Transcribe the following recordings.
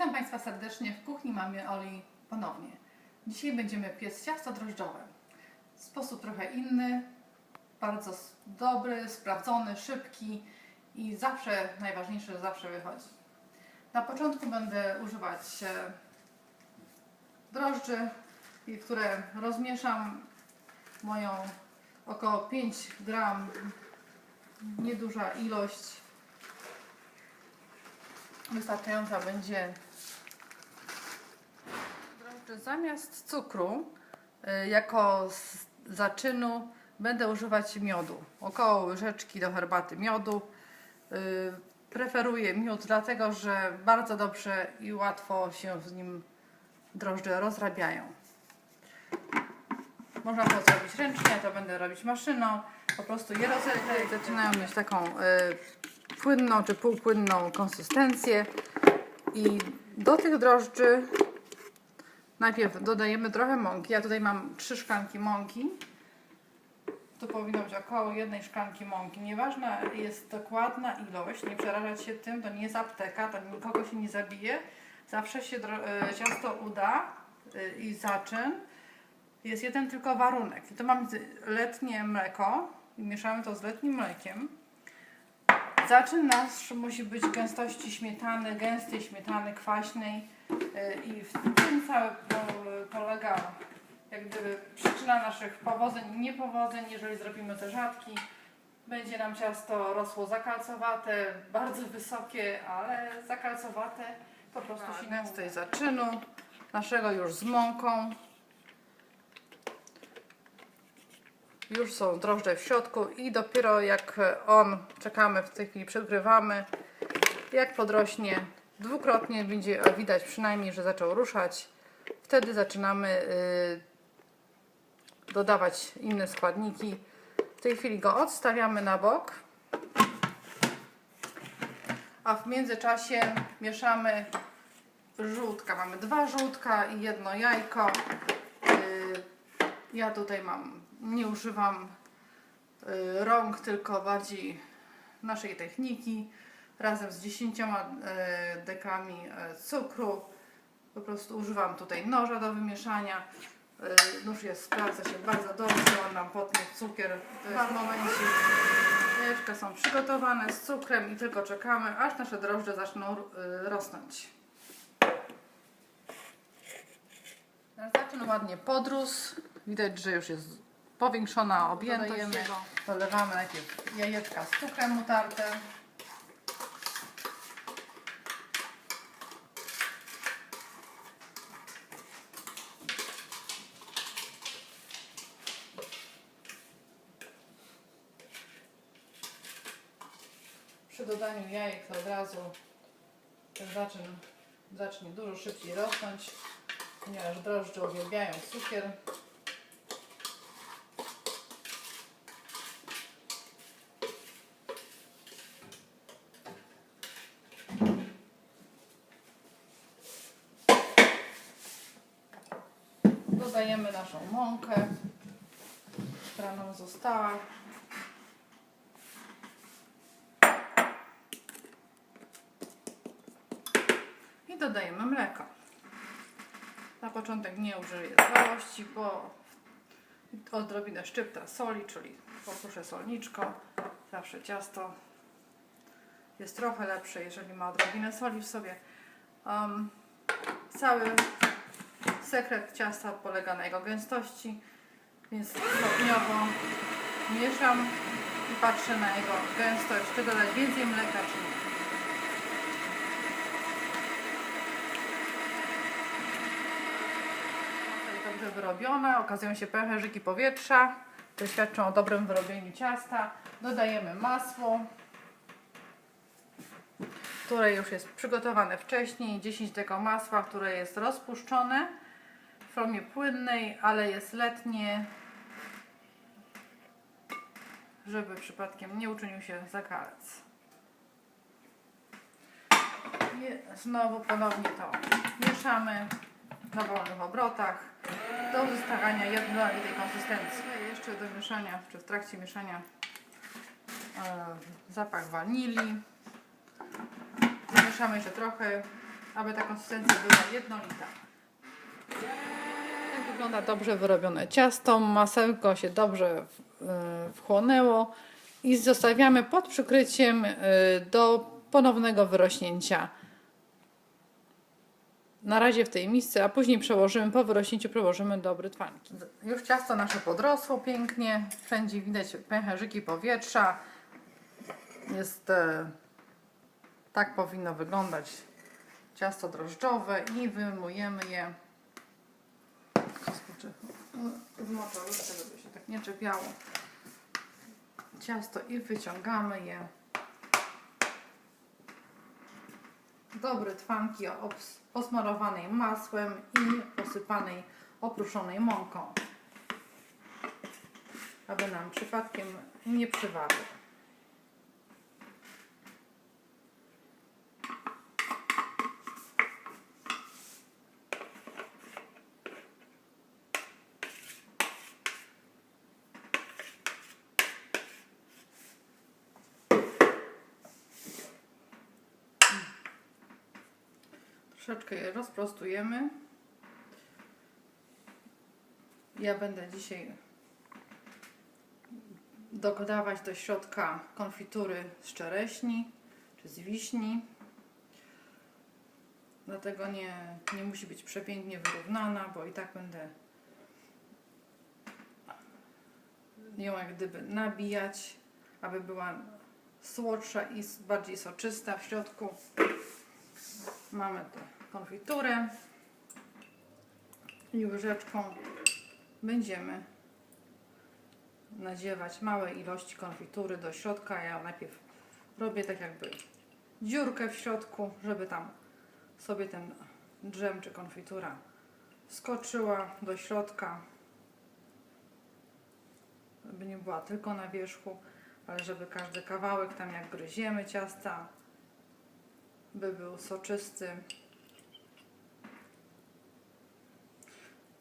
Witam Państwa serdecznie w kuchni Mamy Oli ponownie. Dzisiaj będziemy piec ciasto drożdżowe. Sposób trochę inny, bardzo dobry, sprawdzony, szybki i zawsze, najważniejsze, że zawsze wychodzi. Na początku będę używać e, drożdży, które rozmieszam moją około 5 gram, nieduża ilość wystarczająca będzie drożdży. Zamiast cukru y, jako zaczynu będę używać miodu. Około łyżeczki do herbaty miodu. Y, Preferuję miód dlatego, że bardzo dobrze i łatwo się z nim drożdże rozrabiają. Można to zrobić ręcznie, to będę robić maszyną. Po prostu je rozrabiać. Zaczynają mieć taką y, płynną czy półpłynną konsystencję. I do tych drożdży najpierw dodajemy trochę mąki. Ja tutaj mam trzy szklanki mąki. To powinno być około jednej szklanki mąki. Nieważna jest dokładna ilość, nie przerażać się tym, to nie jest apteka, to nikogo się nie zabije. Zawsze się e, ciasto uda e, i zaczyn. Jest jeden tylko warunek. I to mamy letnie mleko mieszamy to z letnim mlekiem. Zaczyn nasz musi być gęstości śmietany, gęstej śmietany, kwaśnej yy, i w tym cały po- polega jak gdyby przyczyna naszych powodzeń i niepowodzeń, jeżeli zrobimy te rzadki. Będzie nam ciasto rosło zakalcowate, bardzo wysokie, ale zakalcowate po prostu się nie gęstej zaczynu, naszego już z mąką. Już są drożdże w środku i dopiero jak on, czekamy w tej chwili, przedgrywamy, jak podrośnie dwukrotnie, będzie widać przynajmniej, że zaczął ruszać. Wtedy zaczynamy y, dodawać inne składniki. W tej chwili go odstawiamy na bok. A w międzyczasie mieszamy żółtka. Mamy dwa żółtka i jedno jajko. Ja tutaj mam, nie używam y, rąk, tylko bardziej naszej techniki. Razem z 10 y, dekami y, cukru. Po prostu używam tutaj noża do wymieszania. Nóż jest, sprawdza się bardzo dobrze, on nam potnie cukier w tym momencie. Jajeczka są przygotowane z cukrem i tylko czekamy, aż nasze drożdże zaczną rosnąć. Zaczyn ładnie podrósł. Widać, że już jest powiększona objętość Dodajemy. jego. Dolewamy najpierw jajeczka z cukrem utarte. Przy dodaniu jajek to od razu ten zaczyn zacznie dużo szybciej rosnąć, ponieważ drożdże uwielbiają cukier. Dodajemy naszą mąkę, która nam została. I dodajemy mleko. Na początek nie użyję całości, bo odrobinę szczypta soli, czyli poproszę solniczką. Zawsze ciasto jest trochę lepsze, jeżeli ma odrobinę soli w sobie. Um, cały sekret ciasta polega na jego gęstości, więc stopniowo mieszam i patrzę na jego gęstość, czy dodać więcej mleka, czy nie. Dobrze wyrobiona, okazują się pęcherzyki powietrza, które świadczą o dobrym wyrobieniu ciasta. Dodajemy masło, które już jest przygotowane wcześniej, 10 tego masła, które jest rozpuszczone w formie płynnej, ale jest letnie, żeby przypadkiem nie uczynił się zakalec. I znowu ponownie to mieszamy na wolnych obrotach do uzyskania jednolitej konsystencji. Jeszcze do mieszania, czy w trakcie mieszania e, zapach wanilii. Mieszamy jeszcze trochę aby ta konsystencja była jednolita. Wygląda dobrze wyrobione ciasto. Masełko się dobrze y, wchłonęło i zostawiamy pod przykryciem y, do ponownego wyrośnięcia. Na razie w tej misce, a później przełożymy, po wyrośnięciu przełożymy do brytwanki. Już ciasto nasze podrosło pięknie, wszędzie widać pęcherzyki powietrza. Jest, e, tak powinno wyglądać ciasto drożdżowe i wyjmujemy je. Kurczę, Zmoczę łyżkę, żeby się tak nie czepiało. Ciasto i wyciągamy je do brytwanki obs- posmarowanej masłem i posypanej opruszonej mąką. Aby nam przypadkiem nie przywarły. Troszeczkę je rozprostujemy. Ja będę dzisiaj dodawać do środka konfitury z czereśni czy z wiśni. Dlatego nie, nie musi być przepięknie wyrównana, bo i tak będę ją jak gdyby nabijać, aby była słodsza i bardziej soczysta w środku. Mamy tę konfiturę i łyżeczką będziemy nadziewać małe ilości konfitury do środka. Ja najpierw robię tak jakby dziurkę w środku, żeby tam sobie ten dżem czy konfitura skoczyła do środka, żeby nie była tylko na wierzchu, ale żeby każdy kawałek tam jak gryziemy ciasta by był soczysty.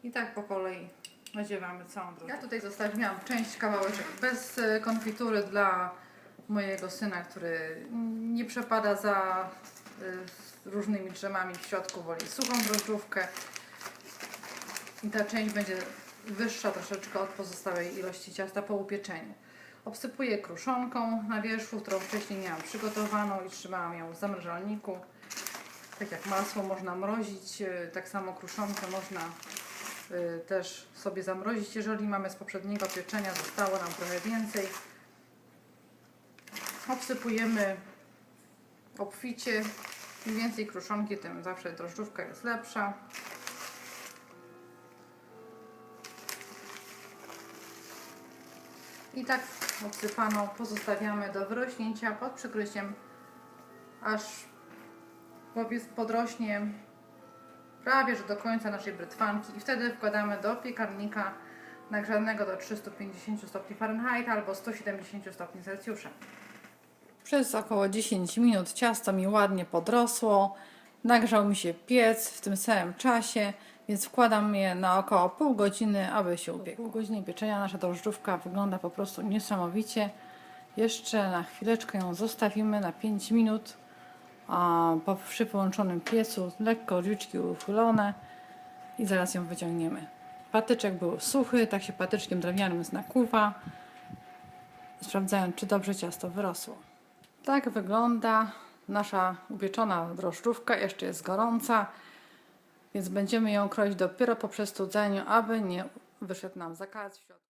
I tak po kolei nadziewamy całą drogę. Ja tutaj zostawiłam część kawałeczek bez e, konfitury dla mojego syna, który nie przepada za e, różnymi drzemami w środku, woli suchą drożdżówkę. I ta część będzie wyższa troszeczkę od pozostałej ilości ciasta po upieczeniu. Obsypuję kruszonką na wierzchu, którą wcześniej miałam przygotowaną i trzymałam ją w zamrażalniku. Tak jak masło można mrozić, e, tak samo kruszonkę można też sobie zamrozić, jeżeli mamy z poprzedniego pieczenia, zostało nam trochę więcej. Obsypujemy obficie. Im więcej kruszonki, tym zawsze drożdżówka jest lepsza. I tak obsypaną pozostawiamy do wyrośnięcia pod przykryciem, aż podrośnie prawie że do końca naszej brytwanki i wtedy wkładamy do piekarnika nagrzanego do 350 stopni Fahrenheit albo 170 stopni Celsjusza. Przez około 10 minut ciasto mi ładnie podrosło. Nagrzał mi się piec w tym samym czasie, więc wkładam je na około pół godziny, aby się upiekło. Pół godziny pieczenia nasza drożdżówka wygląda po prostu niesamowicie. Jeszcze na chwileczkę ją zostawimy na 5 minut a po, przy połączonym piecu, lekko ryczki uchylone i zaraz ją wyciągniemy. Patyczek był suchy, tak się patyczkiem drewnianym znakuwa, sprawdzając czy dobrze ciasto wyrosło. Tak wygląda nasza upieczona drożdżówka, jeszcze jest gorąca, więc będziemy ją kroić dopiero po przestudzeniu, aby nie wyszedł nam zakaz w środku.